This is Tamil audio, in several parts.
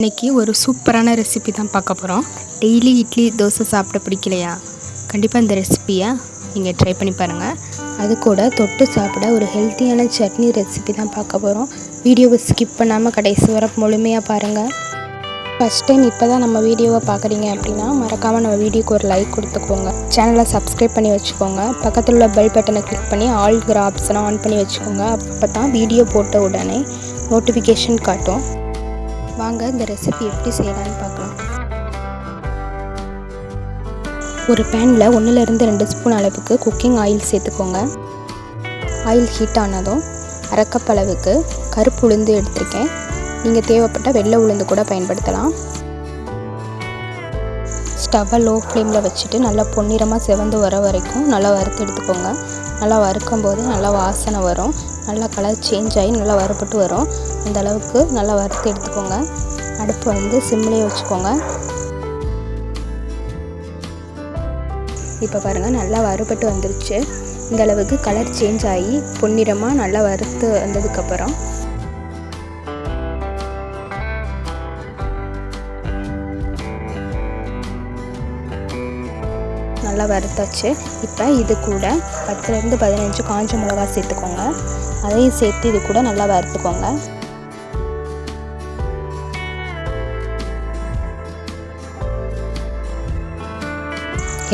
இன்றைக்கி ஒரு சூப்பரான ரெசிபி தான் பார்க்க போகிறோம் டெய்லி இட்லி தோசை சாப்பிட பிடிக்கலையா? கண்டிப்பாக இந்த ரெசிப்பியை நீங்கள் ட்ரை பண்ணி பாருங்கள் அது கூட தொட்டு சாப்பிட ஒரு ஹெல்த்தியான சட்னி ரெசிபி தான் பார்க்க போகிறோம் வீடியோவை ஸ்கிப் பண்ணாமல் கடைசி வர முழுமையாக பாருங்கள் ஃபஸ்ட் டைம் இப்போ தான் நம்ம வீடியோவை பார்க்குறீங்க அப்படின்னா மறக்காமல் நம்ம வீடியோக்கு ஒரு லைக் கொடுத்துக்கோங்க. சேனலை சப்ஸ்கிரைப் பண்ணி வச்சுக்கோங்க. பக்கத்தில் உள்ள பெல் பட்டனை கிளிக் பண்ணி ஆல் கிராப்ஸ்லாம் ஆன் பண்ணி வச்சுக்கோங்க. அப்போ தான் வீடியோ போட்ட உடனே நோட்டிஃபிகேஷன் காட்டும். வாங்க இந்த ரெசிபி எப்படி செய்யலாம்னு பார்க்கலாம். ஒரு பேனில் ஒன்றுலேருந்து ரெண்டு ஸ்பூன் அளவுக்கு குக்கிங் ஆயில் சேர்த்துக்கோங்க. ஆயில் ஹீட் ஆனதும் அரைக்கப் அளவுக்கு கருப்பு உளுந்து எடுத்திருக்கேன். நீங்கள் தேவைப்பட்ட வெள்ளை உளுந்து கூட பயன்படுத்தலாம். ஸ்டவ்வை லோ ஃப்ளேமில் வச்சுட்டு நல்லா பொன்னிறமாக செவந்து வர வரைக்கும் நல்லா வறுத்து எடுத்துக்கோங்க. நல்லா வறுக்கும் போது நல்லா வாசனை வரும். நல்லா கலர் சேஞ்ச் ஆகி நல்லா வறுபட்டு வரும். அந்த அளவுக்கு நல்லா வறுத்து எடுத்துக்கோங்க. அடுப்பு வந்து சிம்லேயே வச்சுக்கோங்க. இப்போ பாருங்கள் நல்லா வறுபட்டு வந்துருச்சு. இந்த அளவுக்கு கலர் சேஞ்ச் ஆகி பொன்னிறமாக நல்லா வறுத்து வந்ததுக்கப்புறம் நல்லா வறுத்தாச்சு. இப்போ இது கூட பத்துலேருந்து பதினஞ்சு காஞ்ச மிளகா சேர்த்துக்கோங்க. அதையும் சேர்த்து இது கூட நல்லா வறுத்துக்கோங்க.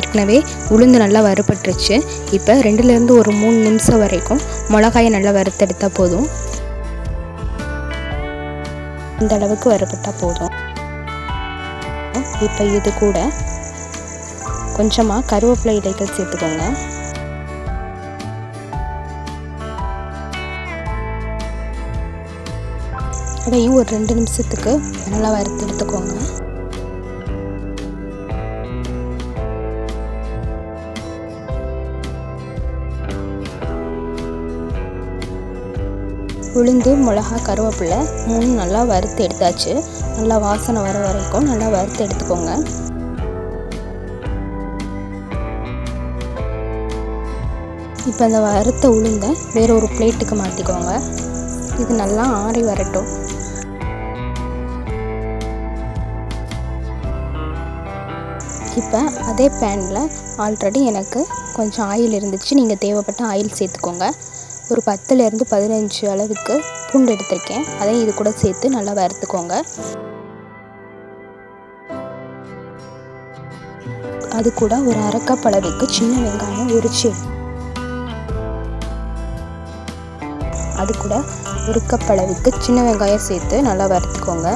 ஏற்கனவே உளுந்து நல்லா வறுபட்டுருச்சு. இப்போ ரெண்டுலேருந்து ஒரு மூணு நிமிஷம் வரைக்கும் மிளகாயை நல்லா வறுத்தெடுத்தால் போதும். இந்த அளவுக்கு வறுபட்டால் போதும். இப்போ இது கூட கொஞ்சமாக கருவேப்பிலை இலைகள் சேர்த்துக்கோங்க. அதையும் ஒரு ரெண்டு நிமிஷத்துக்கு நல்லா வறுத்து எடுத்துக்கோங்க. உளுந்து மிளகா கருவேப்பிலை மூணு நல்லா வறுத்து எடுத்தாச்சு. நல்லா வாசனை வர வரைக்கும் நல்லா வறுத்து எடுத்துக்கோங்க. இப்போ அந்த வறுத்த உளுந்தை வேற ஒரு பிளேட்டுக்கு மாற்றிக்கோங்க இது நல்லா ஆறி வரட்டும். இப்போ அதே பேனில் ஆல்ரெடி எனக்கு கொஞ்சம் ஆயில் இருந்துச்சு. நீங்கள் தேவைப்பட்ட ஆயில் சேர்த்துக்கோங்க. ஒரு பத்துலேருந்து பதினஞ்சு அளவுக்கு பூண்டு எடுத்திருக்கேன். அதையும் இது கூட சேர்த்து நல்லா வறுத்துக்கோங்க. அது கூட ஒரு அரைக்கப் அளவுக்கு சின்ன வெங்காயம் உரிச்சு அது கூட ஒரு கப் அளவுக்கு சின்ன வெங்காயம் சேர்த்து நல்லா வறுத்துக்கோங்க.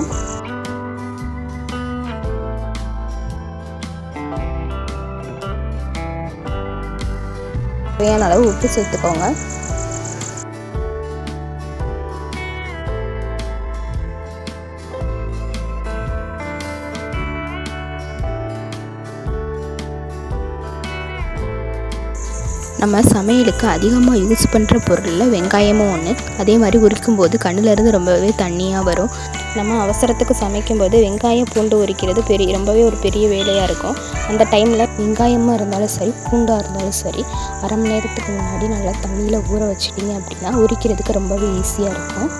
தேவையான அளவு உப்பு சேர்த்துக்கோங்க. நம்ம சமையலுக்கு அதிகமாக யூஸ் பண்ணுற பொருளில் வெங்காயமும் ஒன்று அதே மாதிரி உரிக்கும் போது கண்ணிலேருந்து ரொம்பவே தண்ணியாக வரும். நம்ம அவசரத்துக்கு சமைக்கும்போது வெங்காயம் பூண்டு உரிக்கிறது பெரிய ரொம்பவே ஒரு பெரிய வேலையாக இருக்கும். அந்த டைமில் வெங்காயமாக இருந்தாலும் சரி பூண்டாக இருந்தாலும் சரி அரை மணி நேரத்துக்கு முன்னாடி நல்லா தண்ணியில் ஊற வச்சிட்டிங்க அப்படின்னா உரிக்கிறதுக்கு ரொம்பவே ஈஸியாக இருக்கும்.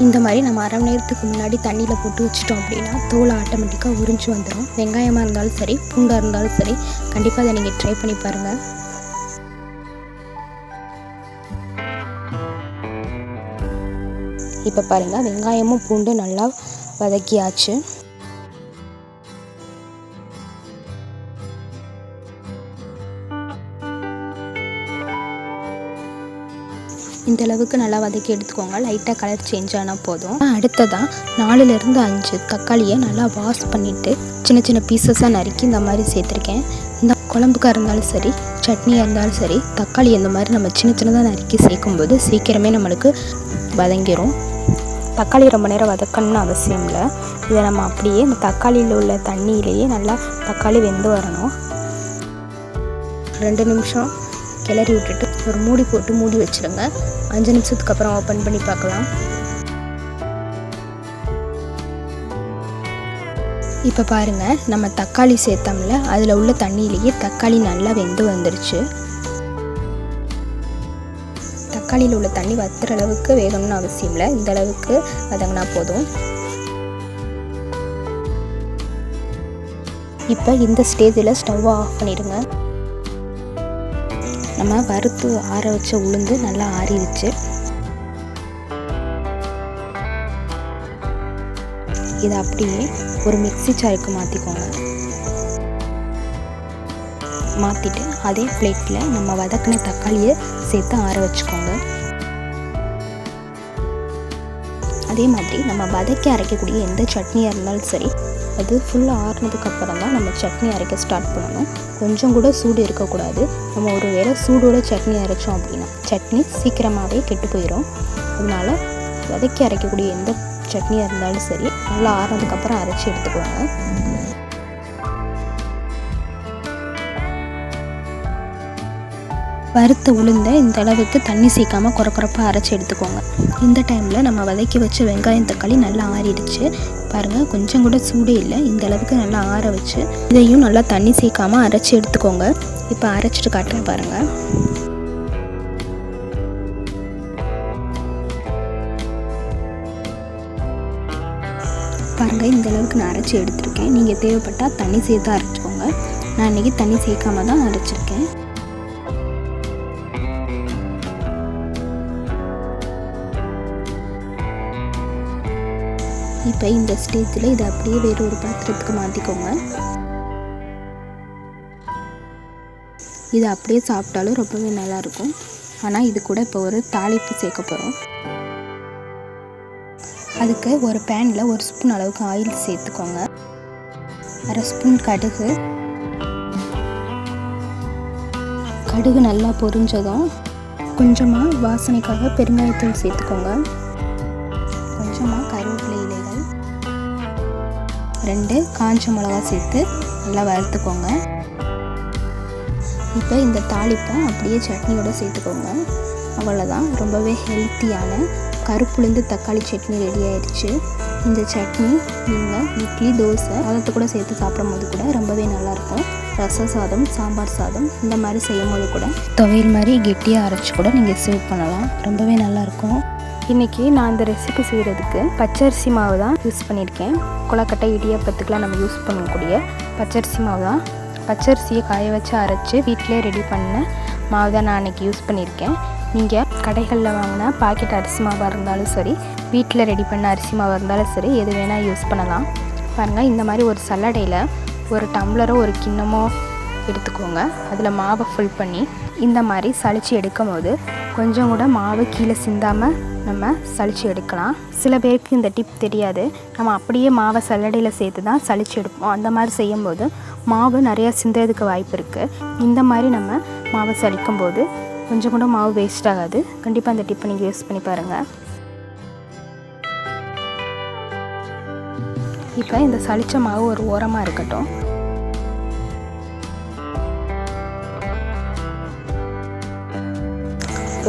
இந்த மாதிரி நம்ம அரை மணி நேரத்துக்கு முன்னாடி தண்ணியில் போட்டு வச்சிட்டோம் அப்படின்னா தோலை ஆட்டோமேட்டிக்காக உறிஞ்சு வந்துடும் வெங்காயமாக இருந்தாலும் சரி பூண்டாக இருந்தாலும் சரி கண்டிப்பாக அதை நீங்கள் ட்ரை பண்ணி பாருங்கள் இப்போ பாருங்கள் வெங்காயமும் பூண்டும் நல்லா வதக்கியாச்சு. இந்த அளவுக்கு நல்லா வதக்கி எடுத்துக்கோங்க. லைட்டாக கலர் சேஞ்ச் ஆனால் போதும். அடுத்ததாக நாலுலேருந்து அஞ்சு தக்காளியை நல்லா வாஷ் பண்ணிவிட்டு சின்ன சின்ன பீசஸாக நறுக்கி இந்த மாதிரி சேர்த்துருக்கேன். இந்த குழம்புக்காக இருந்தாலும் சரி சட்னியாக இருந்தாலும் சரி தக்காளி இந்த மாதிரி நம்ம சின்ன சின்னதாக நறுக்கி சேர்க்கும்போது சீக்கிரமே நம்மளுக்கு வதங்கிடும் தக்காளி ரொம்ப நேரம் வதக்கணும்னு அவசியம் இல்லை. இதை நம்ம அப்படியே இந்த தக்காளியில் உள்ள தண்ணியிலேயே நல்லா தக்காளி வெந்து வரணும். ரெண்டு நிமிஷம். கிளறி விட்டுட்டு ஒரு மூடி போட்டு மூடி வச்சுருங்க. அஞ்சு நிமிஷத்துக்கு அப்புறம் ஓப்பன் பண்ணி பார்க்கலாம். இப்போ பாருங்கள் நம்ம தக்காளி சேர்த்தோம்ல அதில் உள்ள தண்ணியிலேயே தக்காளி நல்லா வெந்து வந்துருச்சு. தக்காளியில் உள்ள தண்ணி வத்துற அளவுக்கு வேகணும்னு அவசியம் இல்லை. இந்த அளவுக்கு வதங்கினா போதும். இப்போ இந்த ஸ்டேஜில் ஸ்டவ்வை ஆஃப் பண்ணிடுங்க. நம்ம வறுத்து ஆற வச்ச உளுந்து நல்லா ஆறிடுச்சு. இதை அப்படியே ஒரு மிக்ஸி ஜாருக்கு மாற்றிக்கோங்க மாற்றிட்டு அதே பிளேட்டில் நம்ம வதக்கின தக்காளியை சேர்த்து ஆற வச்சுக்கோங்க. அதே மாதிரி நம்ம வதக்கி அரைக்கக்கூடிய எந்த சட்னியாக இருந்தாலும் சரி அது ஃபுல்லாக ஆறுனதுக்கு அப்புறம் தான் நம்ம சட்னி அரைக்க ஸ்டார்ட் பண்ணணும். கொஞ்சம் கூட சூடு இருக்கக்கூடாது. நம்ம ஒரு வேளை சூடோட சட்னி அரைச்சோம் அப்படின்னா சட்னி சீக்கிரமாகவே கெட்டு போயிடும் அதனால வதக்கி அரைக்கக்கூடிய எந்த சட்னியாக இருந்தாலும் சரி நல்லா ஆறுனதுக்கப்புறம் அரைச்சி எடுத்துக்கோங்க. வறுத்த உளுந்த இந்த அளவுக்கு தண்ணி சேர்க்காமல் குறக்குறப்பாக அரைச்சி எடுத்துக்கோங்க. இந்த டைமில் நம்ம வதக்கி வச்ச வெங்காயம் தக்காளி நல்லா ஆறிடுச்சு. பாருங்கள் கொஞ்சம் கூட சூடே இல்லை. இந்த அளவுக்கு நல்லா ஆற வச்சு இதையும் நல்லா தண்ணி சேர்க்காமல் அரைச்சி எடுத்துக்கோங்க. இப்போ அரைச்சிட்டு காட்டுறேன் பாருங்கள் பாருங்கள் இந்த அளவுக்கு நான் அரைச்சி எடுத்திருக்கேன். நீங்கள் தேவைப்பட்டால் தண்ணி சேர்த்து அரைச்சிக்கோங்க. நான் இன்றைக்கி தண்ணி சேர்க்காம தான் அரைச்சிருக்கேன். இப்போ இந்த ஸ்டேஜில் இதை அப்படியே வேறு ஒரு பாத்திரத்துக்கு மாற்றிக்கோங்க. இது அப்படியே சாப்பிட்டாலும் ரொம்பவே நல்லாயிருக்கும் ஆனால் இது கூட இப்போ ஒரு தாளிப்பு சேர்க்க போகிறோம். அதுக்கு ஒரு பேனில் ஒரு ஸ்பூன் அளவுக்கு ஆயில் சேர்த்துக்கோங்க. அரை ஸ்பூன் கடுகு. கடுகு நல்லா பொரிஞ்சதும் கொஞ்சமாக வாசனைக்காக பெருங்காயத்தூள் சேர்த்துக்கோங்க. ரெண்டு காஞ்ச மிளகா சேர்த்து நல்லா வறுத்துக்கோங்க. இப்போ இந்த தாளிப்பை அப்படியே சட்னியோடு சேர்த்துக்கோங்க. அவ்வளோதான் ரொம்பவே ஹெல்த்தியான கருப்புளுந்து தக்காளி சட்னி ரெடி ஆயிடுச்சு. இந்த சட்னி நீங்கள் இட்லி தோசை அதை கூட சேர்த்து சாப்பிடும்போது கூட ரொம்பவே நல்லாயிருக்கும் ரச சாதம் சாம்பார் சாதம் இந்த மாதிரி செய்யும் போது கூட துவையல் மாதிரி கெட்டியாக அரைச்சி கூட நீங்கள் சேவ் பண்ணலாம். ரொம்பவே நல்லாயிருக்கும் இன்றைக்கி நான் இந்த ரெசிபி செய்கிறதுக்கு பச்சரிசி மாவு தான் யூஸ் பண்ணியிருக்கேன். கொலக்கட்டை இடியப்பத்துக்கெலாம் நம்ம யூஸ் பண்ணக்கூடிய பச்சரிசி மாவு தான். பச்சரிசியை காய வச்சு அரைச்சி வீட்டிலே ரெடி பண்ண மாவு தான் நான் அன்றைக்கி யூஸ் பண்ணியிருக்கேன். நீங்கள் கடைகளில் வாங்கின பாக்கெட் அரிசி மாவாக இருந்தாலும் சரி வீட்டில் ரெடி பண்ண அரிசி மாவாக இருந்தாலும் சரி எது வேணால் யூஸ் பண்ணலாம். பாருங்கள் இந்த மாதிரி ஒரு சல்லடையில் ஒரு டம்ளரோ ஒரு கிண்ணமோ எடுத்துக்கோங்க. அதில் மாவை ஃபுல் பண்ணி இந்த மாதிரி சளிச்சு எடுக்கும் போது கொஞ்சம் கூட மாவு கீழே சிந்தாமல் நம்ம சளிச்சு எடுக்கலாம். சில பேருக்கு இந்த டிப் தெரியாது. நம்ம அப்படியே மாவை சல்லடையில் சேர்த்து தான் சளிச்சு எடுப்போம். அந்த மாதிரி செய்யும்போது மாவு நிறையா சிந்துறதுக்கு வாய்ப்பு இருக்குது இந்த மாதிரி நம்ம மாவை சளிக்கும் போது கொஞ்சம் கூட மாவு வேஸ்ட் ஆகாது. கண்டிப்பாக அந்த டிப்பை நீங்கள் யூஸ் பண்ணி பாருங்கள் இப்போ இந்த சளிச்ச மாவு ஒரு ஓரமாக இருக்கட்டும்.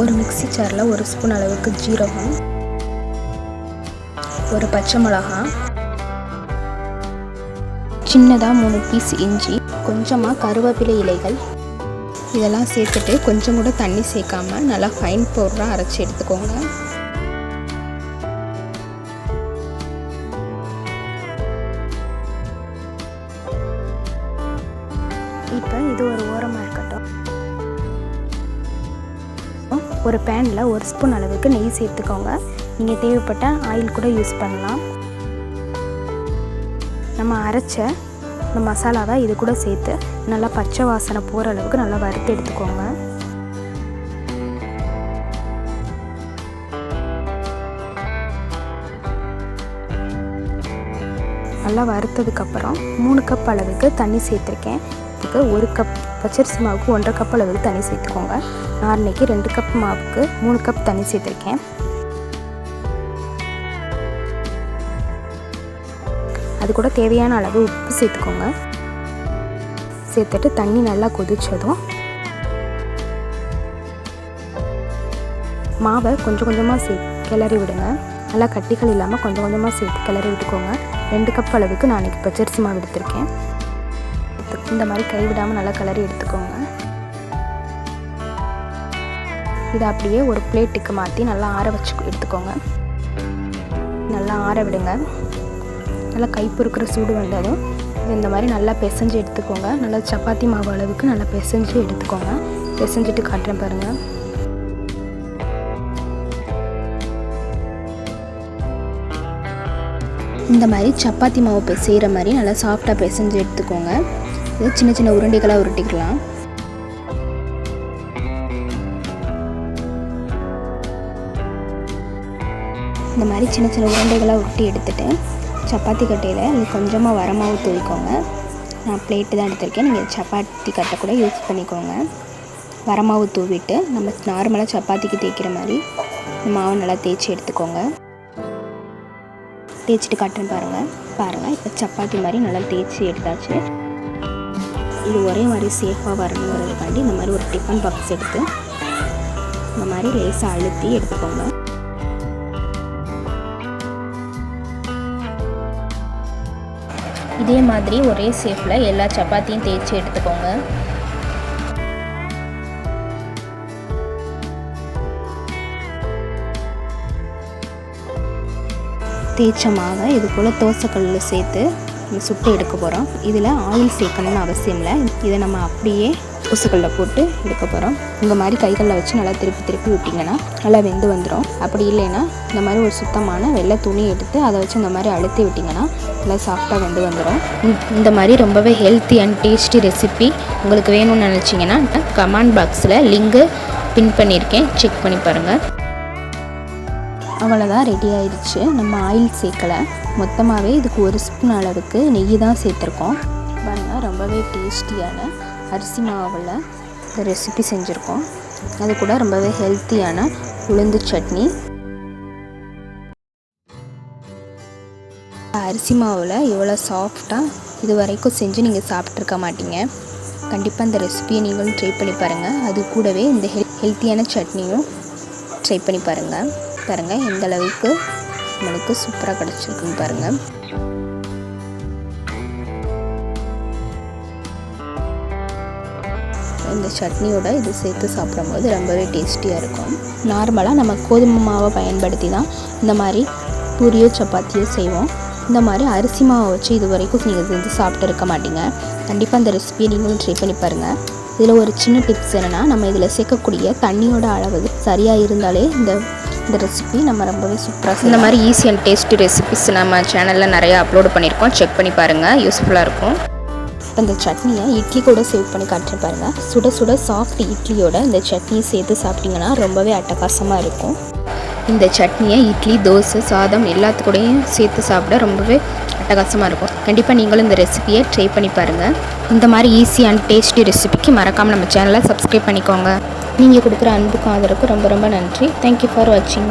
ஒரு மிக்ஸி ஜாரில் ஒரு ஸ்பூன் அளவுக்கு ஜீரகம் ஒரு பச்சை மிளகா சின்னதாக மூணு பீஸ் இஞ்சி கொஞ்சமாக கருவேப்பிலை இலைகள். இதெல்லாம் சேர்த்துட்டு கொஞ்சம் கூட தண்ணி சேர்க்காம நல்லா ஃபைன் பவுடராக அரைச்சி எடுத்துக்கோங்க. இப்போ இது ஒரு ஓரமாக ஒரு பேனில் ஒரு ஸ்பூன் அளவுக்கு நெய் சேர்த்துக்கோங்க. நீங்கள் தேவைப்பட்ட ஆயில் கூட யூஸ் பண்ணலாம். நம்ம அரைச்ச இந்த மசாலாவை இது கூட சேர்த்து நல்லா பச்சை வாசனை போகிற அளவுக்கு நல்லா வறுத்து எடுத்துக்கோங்க. நல்லா வறுத்ததுக்கப்புறம் மூணு கப் அளவுக்கு தண்ணி சேர்த்துருக்கேன். இதுக்கு ஒரு கப் பச்சரிசி மாவுக்கு ஒன்றரை கப் அளவுக்கு தண்ணி சேர்த்துக்கோங்க. நான் இன்றைக்கி ரெண்டு கப் மாவுக்கு மூணு கப் தண்ணி சேர்த்துருக்கேன். அது கூட தேவையான அளவு உப்பு சேர்த்துக்கோங்க. சேர்த்துட்டு தண்ணி நல்லா கொதிச்சதும் மாவை கொஞ்சம் கொஞ்சமாக சே கிளறி விடுங்க. நல்லா கட்டிகள் இல்லாமல் கொஞ்சம் கொஞ்சமாக சேர்த்து கிளறி விட்டுக்கோங்க. ரெண்டு கப் அளவுக்கு நான் இன்றைக்கி பச்சரிசி மாவு எடுத்திருக்கேன். இந்த மாதிரி கைவிடாமல் நல்லா கிளறி எடுத்துக்கோங்க. இதை அப்படியே ஒரு பிளேட்டுக்கு மாற்றி நல்லா ஆற வச்சு எடுத்துக்கோங்க. நல்லா ஆற விடுங்க. நல்லா கைப்பொறுக்கிற சூடு வந்ததும் இது இந்த மாதிரி நல்லா பிசைஞ்சு எடுத்துக்கோங்க. நல்லா சப்பாத்தி மாவு அளவுக்கு நல்லா பிசைஞ்சு எடுத்துக்கோங்க. பிசைஞ்சிட்டு காட்டுறேன் பாருங்கள் இந்த மாதிரி சப்பாத்தி மாவு செய்கிற மாதிரி நல்லா சாஃப்டாக பிசைஞ்சு எடுத்துக்கோங்க. இது சின்ன சின்ன உருண்டைகளாக உருட்டிக்கலாம். இந்த மாதிரி சின்ன சின்ன உருண்டைகளாக உருட்டி எடுத்துட்டு சப்பாத்தி கட்டையில் இது கொஞ்சமாக வரமாவு தூவிக்கோங்க. நான் பிளேட்டு தான் எடுத்திருக்கேன். நீங்கள் சப்பாத்தி கட்டை கூட யூஸ் பண்ணிக்கோங்க. வரமாவு தூவிட்டு நம்ம நார்மலாக சப்பாத்திக்கு தேய்க்கிற மாதிரி மாவை நல்லா தேய்ச்சி எடுத்துக்கோங்க. தேய்ச்சிட்டு காட்டுன்னு பாருங்கள் பாருங்கள் இப்போ சப்பாத்தி மாதிரி நல்லா தேய்ச்சி எடுத்தாச்சு. இது ஒரே மாதிரி சேஃபாக வரணுங்கிறதுக்காண்டி இந்த மாதிரி ஒரு டிஃபன் பாக்ஸ் எடுத்து இந்த மாதிரி லேசாக அழுத்தி எடுத்துக்கோங்க. இதே மாதிரி ஒரே ஷேப்பில் எல்லா சப்பாத்தியும் தேய்ச்சி எடுத்துக்கோங்க. தேய்ச்ச மாவை இது போல் தோசைக்கல்லில் சேர்த்து சுட்டு எடுக்க போகிறோம் இதில் ஆயில் சேர்க்கணும்னு அவசியம் இல்லை. இதை நம்ம அப்படியே தோசைக்கல்லில் போட்டு எடுக்க போகிறோம் இந்த மாதிரி கைகளில் வச்சு நல்லா திருப்பி திருப்பி விட்டிங்கன்னா நல்லா வெந்து வந்துடும் அப்படி இல்லைன்னா இந்த மாதிரி ஒரு சுத்தமான வெள்ளை துணி எடுத்து அதை வச்சு இந்த மாதிரி அழுத்தி விட்டிங்கன்னா நல்லா சாஃப்டாக வெந்து வந்துடும் இந்த மாதிரி ரொம்பவே ஹெல்த்தி அண்ட் டேஸ்டி ரெசிபி உங்களுக்கு வேணும்னு நினச்சிங்கன்னா கமெண்ட் பாக்ஸில் லிங்கு பின் பண்ணியிருக்கேன். செக் பண்ணி பாருங்கள் அவ்வளோதான் ரெடி ஆயிடுச்சு நம்ம ஆயில் சேர்க்கலை. மொத்தமாகவே இதுக்கு ஒரு ஸ்பூன் அளவுக்கு நெய் தான் சேர்த்துருக்கோம். பாருங்கள் ரொம்பவே டேஸ்டியான அரிசி மாவில் இந்த ரெசிபி செஞ்சுருக்கோம். அது கூட ரொம்பவே ஹெல்த்தியான உளுந்து சட்னி. அரிசி மாவில் இவ்வளோ சாஃப்டாக இது வரைக்கும் செஞ்சு நீங்கள் சாப்பிட்ருக்க மாட்டீங்க. கண்டிப்பாக இந்த ரெசிபியை நீங்களும் ட்ரை பண்ணி பாருங்கள் அது கூடவே இந்த ஹெல் ஹெல்த்தியான சட்னியும் ட்ரை பண்ணி பாருங்கள் பாருங்கள் எந்த அளவுக்கு நம்மளுக்கு சூப்பராக கிடச்சிருக்குன்னு பாருங்கள் இந்த சட்னியோட இது சேர்த்து சாப்பிடும்போது ரொம்பவே டேஸ்டியாக இருக்கும். நார்மலாக நம்ம கோதுமை மாவை பயன்படுத்தி தான் இந்த மாதிரி பூரியோ சப்பாத்தியோ செய்வோம். இந்த மாதிரி அரிசி மாவை வச்சு இது வரைக்கும் நீங்கள் செஞ்சு சாப்பிட்டு இருக்க மாட்டீங்க. கண்டிப்பாக அந்த ரெசிபியை நீங்களும் ட்ரை பண்ணி பாருங்கள் இதில் ஒரு சின்ன டிப்ஸ் என்னென்னா நம்ம இதில் சேர்க்கக்கூடிய தண்ணியோட அளவு சரியாக இருந்தாலே இந்த இந்த ரெசிபி நம்ம ரொம்பவே சூப்பராக இந்த மாதிரி ஈஸி அண்ட் டேஸ்டி ரெசிபிஸ் நம்ம சேனலில் நிறையா அப்லோட் பண்ணியிருக்கோம். செக் பண்ணி பாருங்கள் யூஸ்ஃபுல்லாக இருக்கும். இப்போ இந்த சட்னியை இட்லி கூட சேவ் பண்ணி காட்டுறேன் பாருங்கள் சுட சுட சாஃப்ட் இட்லியோட இந்த சட்னியை சேர்த்து சாப்பிட்டிங்கன்னா ரொம்பவே அட்டகாசமாக இருக்கும். இந்த சட்னியை இட்லி தோசை சாதம் எல்லாத்துக்கூடையும் சேர்த்து சாப்பிட ரொம்பவே அட்டகாசமாக இருக்கும். கண்டிப்பாக நீங்களும் இந்த ரெசிபியை ட்ரை பண்ணி பாருங்கள் இந்த மாதிரி ஈஸி அண்ட் டேஸ்டி ரெசிபிக்கு மறக்காமல் நம்ம சேனலை சப்ஸ்கிரைப் பண்ணிக்கோங்க. நீங்கள் கொடுக்குற அன்புக்கும் ஆதரவுக்கும் ரொம்ப ரொம்ப நன்றி. தேங்க்யூ ஃபார் வாட்சிங்